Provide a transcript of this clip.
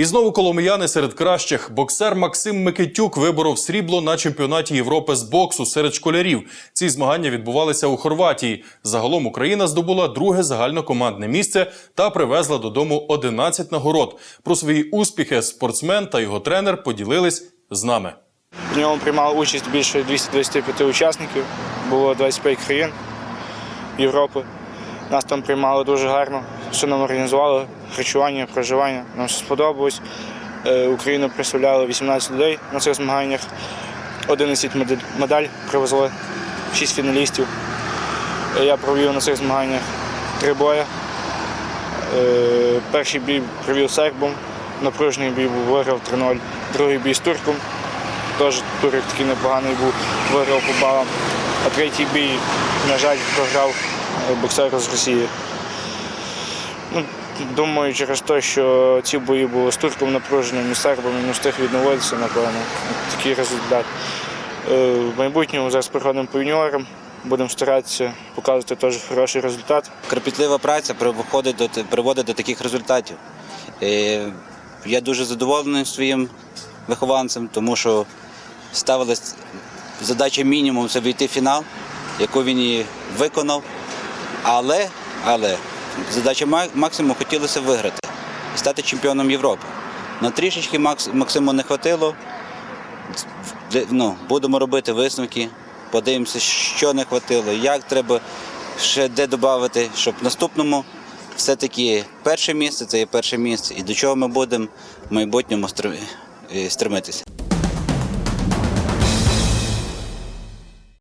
І знову коломияни серед кращих. Боксер Максим Микитюк виборов срібло на чемпіонаті Європи з боксу серед школярів. Ці змагання відбувалися у Хорватії. Загалом Україна здобула друге загальнокомандне місце та привезла додому 11 нагород. Про свої успіхи спортсмен та його тренер поділились з нами. В ньому приймало участь більше 225 учасників. Було 25 країн Європи. Нас там приймали дуже гарно. Все нам організували, харчування, проживання. Нам все сподобалось. Е, Україну представляли 18 людей на цих змаганнях. 11 медаль, привезли, 6 фіналістів. Е, Я провів на цих змаганнях три бої. Е, Перший бій провів сербом, напружений бій був виграв 3-0, другий бій з турком. Теж турик такий непоганий був, виграв по балам. А третій бій, на жаль, програв боксеру з Росії. Думаю, через те, що ці бої були з турком напруженими, і з сербом, не встиг відновитися, напевно. Такий результат. Е, В майбутньому зараз приходимо по юніорам, будемо старатися показувати теж хороший результат. Кропітлива праця приводить до, приводить до таких результатів. Е, Я дуже задоволений своїм вихованцем, тому що ставилась задача мінімум це війти в фінал, яку він і виконав. Але, але задача ма- максимум хотілося виграти і стати чемпіоном Європи. На трішечки Макс- Максиму не хватило. Ну, будемо робити висновки, подивимося, що не хватило, як треба ще де додати, щоб в наступному все-таки перше місце це є перше місце, і до чого ми будемо в майбутньому стр- стремитися.